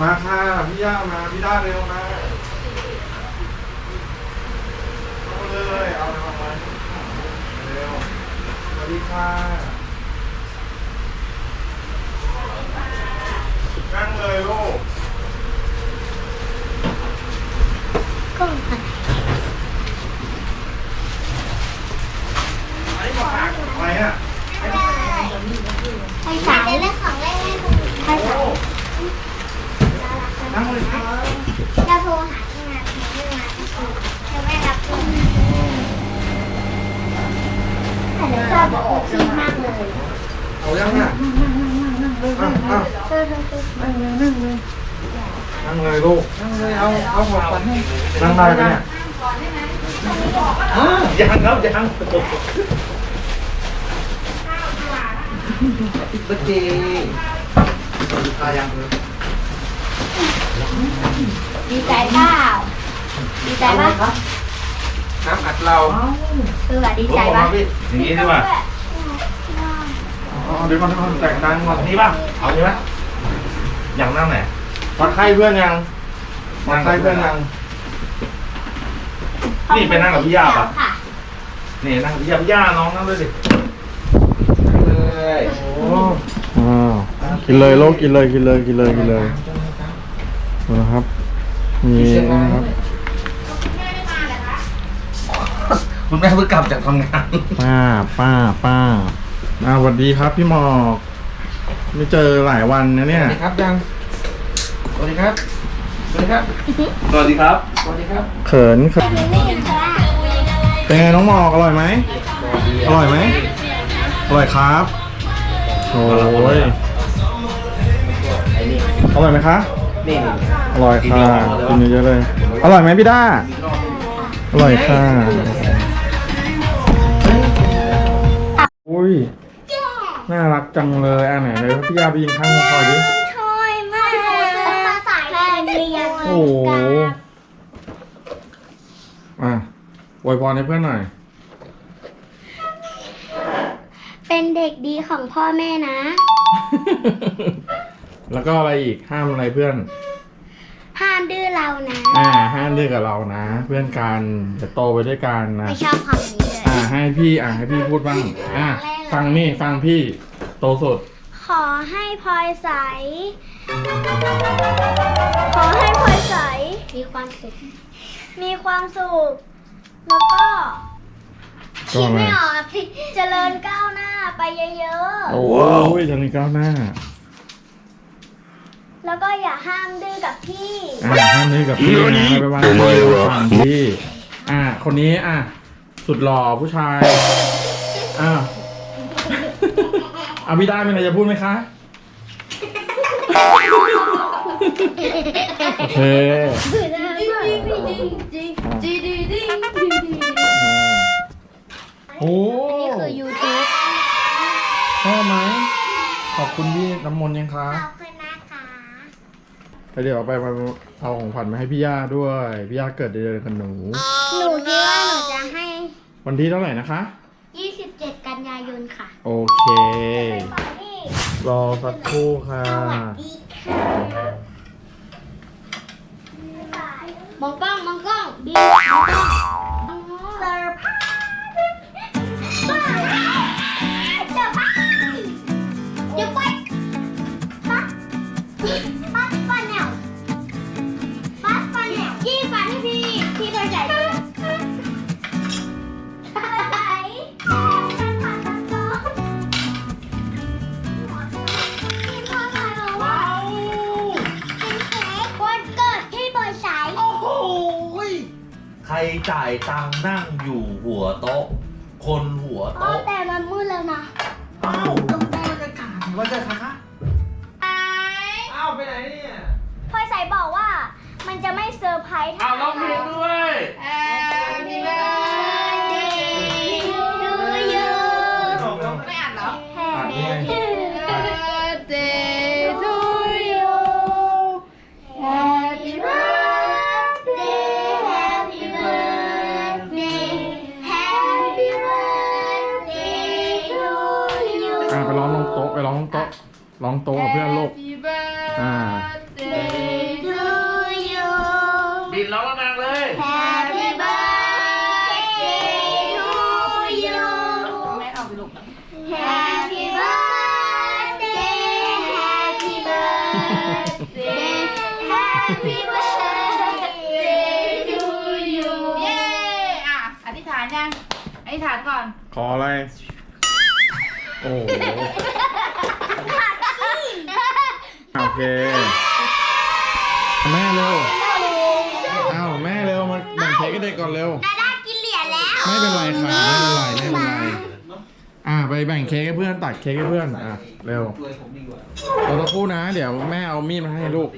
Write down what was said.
มาค่ะพี่ย่ามาพี่ด้าเร็วมาเอาเลยเอาเอามาเร็วสวัสดีค่ะนั่งเลยลูกก็ค่ะไอ้มาฝากอะไรอะไปสามเล่นของเล่นให้คุณไปสาม นั่งเลยค่ะ เราโทรหาที่งานที่งานจะไม่รับโทร แต่เดี๋ยวชอบบอกซีมากเลยเอายังอะอะอะเธอเธอเธอนั่งเลยลูกนั่งเลยเอาเอาหัวปันให้นั่งได้ไหมเนี่ยอ่ายังครับยังเบิร์ดเดย์ตายังเลยดีใจเปล่าดีใจปะ น้ำอัดเราคือว่าดีใจปะอย่างนี้ดีกว่าอ๋อเดี๋ยวก่อนเดี๋ยวก่อนแต่งตังค์ก่อนนี่ป่ะเอาใช่ไหมอย่างนั่งไหนวัดไข้เพื่อนยังวัดไข้เพื่อนยัง นี่ไปนั่งกับพี่ย่าปะค่ะนี่นั่งพี่ย่าพี่ย่าน้องนั่งด้วยดินั่งเลยโอ้อ่ากินเลยโลกกินเลยกินเลยกินเลยกินเลยนะครับนี่นะครับ คุณแม่เพิ่งกลับจากทำงาน ป้า ป้า ป้าอ่าสวัสดีครับ พี่หมอก ไม่เจอหลายวันนะสเนี่ย วัสดีครับยังสวัสดีครับ สวัสดีครับ สวัสดีครับ สวัสดีครับ เขินเขินเป็นไงน้องหมอกอร่อยไหม อร่อยไหม อร่อยครับ โอ้ยไอ้นี่อร่อยไหมคะ นี่อร่อยค่ะกินเยอะๆเลย อร่อยไหมพี่ด้า อร่อยค่ะอุ้ ยน่ารักจังเลยอะไหนเลยพี่ยาไปยิงข้างคอยดิช่วยมากภาษาแค่เรียนโอ้โหอะอวยพรให้เพื่อนหน่อย เป็นเด็กดีของพ่อแม่นะ แล้วก็อะไรอีกห้ามอะไรเพื่อน ห้ามดื้อเรานะ อ่า ห้ามเรียกกับเรานะ เพื่อนกันจะโตไปด้วยกันนะไม่ชอบคำนี้เลยอ่าให้พี่อ่าให้พี่พูดบ้าง อ่า ฟังนี่ฟังพี่โตสุด ขอให้พลอยใส ขอให้พลอยใส มีความสุข มีความสุข แล้วก็ก็คิดอะไรไม่ออกอะสิเจริญก้าวหน้าไปเยอะโอ้ยจะมีก้าวหน้าๆ แล้วก็อย่าห้ามดื้อกับพี่ อ่าห้ามนี้กับพี่นะไปว่าพี่ฟังพี่ อ่า คนนี้อะสุดหล่อผู้ชายอ่า อาพี่ได้มีอะไรจะพูดไหมคะ โอเคโอ้นี่คือ YouTube ชอบไหมขอบคุณพี่น้ำมนต์ยังคะขอบคุณนะคะแล้วเดี๋ยวเอาไปเอาของขวัญมาให้พี่ย่าด้วย พี่ย่าเกิดเดือนกับหนู หนูคิดว่าหนูจะให้ วันที่เท่าไหร่นะคะ27กั นยายนค่ะโอเคไปที่รอสักครู่ค่ะ สวัสดีค่ะมองกล้องมองกล้องบีมอง จ่ายตังค์นั่งอยู่หัวโต๊ะ คนหัวอ๋อโต๊ะแต่มันมืดแล้วนะอ้าวก็บรรยากาศว่าจะคะอ้าวไปไหนเนี่ยพลอยใสบอกว่ามันจะไม่เซอร์ไพรส์อ้าวร้องเพลงด้วย Happy birthday ร้องโตกับเพื่อนโลกอ่า birthday บินร้องดังเลย Happy birthday to you Happy birthday Happy birthday Happy birthday to you เย้อะอธิษฐานยังอธิษฐานก่อน ขออะไร โอ้ เคแม่เร็วอ้าวแม่เร็วมาแบ่งเค้กให้เด็กก่อนเร็ว ดาด้ากินเหรียญแล้วไม่เป็นไรค่ะไม่เป็นไรไม่เป็นไรอ่าไปแบ่งเค้กให้เพื่อนตัดเค้กให้เพื่อนอะเร็วเราตะครู่นะ เดี๋ยวแม่เอามีดมาให้ลูก